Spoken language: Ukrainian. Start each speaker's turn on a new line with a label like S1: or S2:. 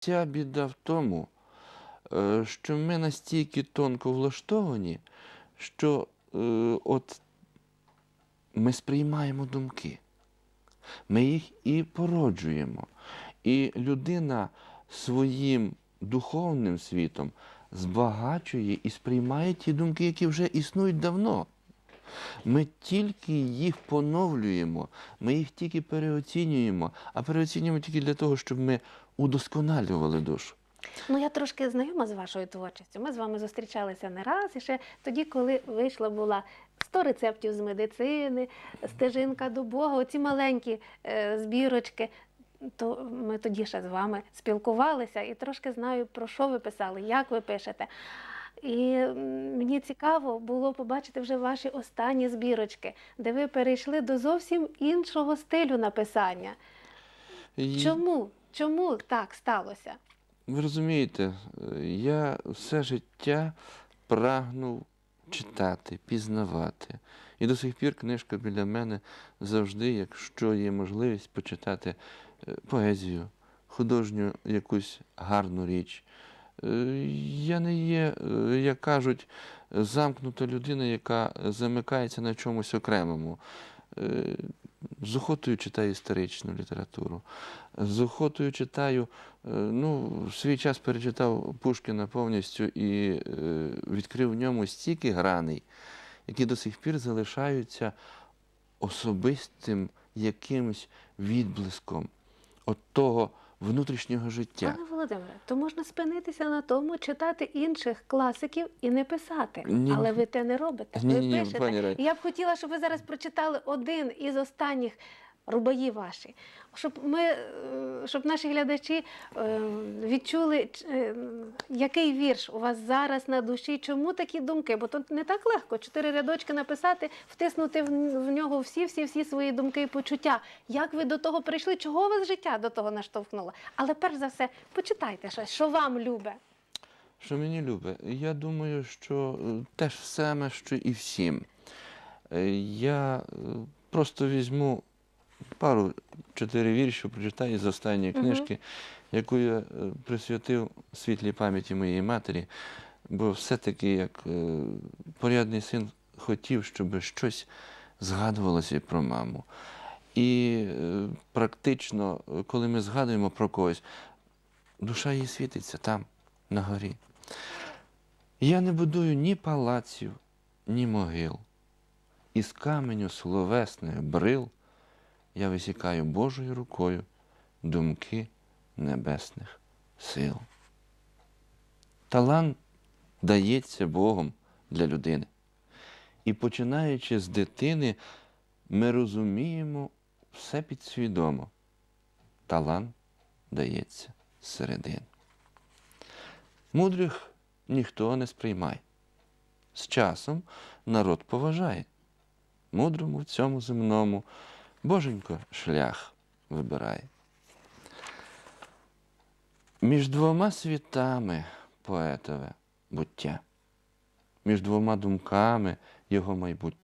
S1: Ця біда в тому, е, що ми настільки тонко влаштовані, що е, от ми сприймаємо думки, ми їх і породжуємо. І людина своїм духовним світом збагачує і сприймає ті думки, які вже існують давно. Ми тільки їх поновлюємо, ми їх тільки переоцінюємо, а переоцінюємо тільки для того, щоб ми удосконалювали душу.
S2: Ну, я трошки знайома з вашою творчістю. Ми з вами зустрічалися не раз, і ще тоді, коли вийшла була 100 рецептів з медицини, стежинка до Бога, оці маленькі е, збірочки. То ми тоді ще з вами спілкувалися і трошки знаю, про що ви писали, як ви пишете. І мені цікаво було побачити вже ваші останні збірочки, де ви перейшли до зовсім іншого стилю написання.
S1: І-
S2: Чому? Чому так сталося?
S1: Ви розумієте, я все життя прагнув читати, пізнавати. І до сих пір книжка біля мене завжди, якщо є можливість, почитати е, поезію, художню якусь гарну річ. Е, Я не є, е, як кажуть, замкнута людина, яка замикається на чомусь окремому. Е, З охотою читаю історичну літературу, з охотою читаю, ну, в свій час перечитав Пушкіна повністю і відкрив в ньому стільки граней, які до сих пір залишаються особистим якимось відблиском от того внутрішнього життя.
S2: Пане Володимире, то можна спинитися на тому, читати інших класиків і не писати.
S1: Ні.
S2: Але ви те не робите.
S1: Ні,
S2: ви
S1: ні,
S2: пишете.
S1: пані
S2: Рай. Я б хотіла, щоб ви зараз прочитали один із останніх рубаї ваші, щоб ми, е, щоб наші глядачі е, відчули, е, який вірш у вас зараз на душі, чому такі думки? Бо то не так легко чотири рядочки написати, втиснути в нього всі, всі, всі свої думки і почуття. Як ви до того прийшли? Чого вас життя до того наштовхнуло? Але перш за все, почитайте щось, що вам любе.
S1: Що мені любить? Я думаю, що те ж саме, що і всім. Я просто візьму пару чотири вірші, прочитаю з останньої книжки, яку я е, присвятив світлій пам'яті моєї матері, бо все-таки як е, порядний син хотів, щоб щось згадувалося про маму. І е, практично, коли ми згадуємо про когось, душа її світиться там, на горі. Я не будую ні палаців, ні могил. Із каменю словесних брил я висікаю Божою рукою думки небесних сил. Талант дається Богом для людини. І починаючи з дитини, ми розуміємо все підсвідомо. Талант дається зсередини. Мудрих ніхто не сприймає. З часом народ поважає. Мудрому в цьому земному Боженько шлях вибирає. Між двома світами поетове буття, між двома думками його майбуття.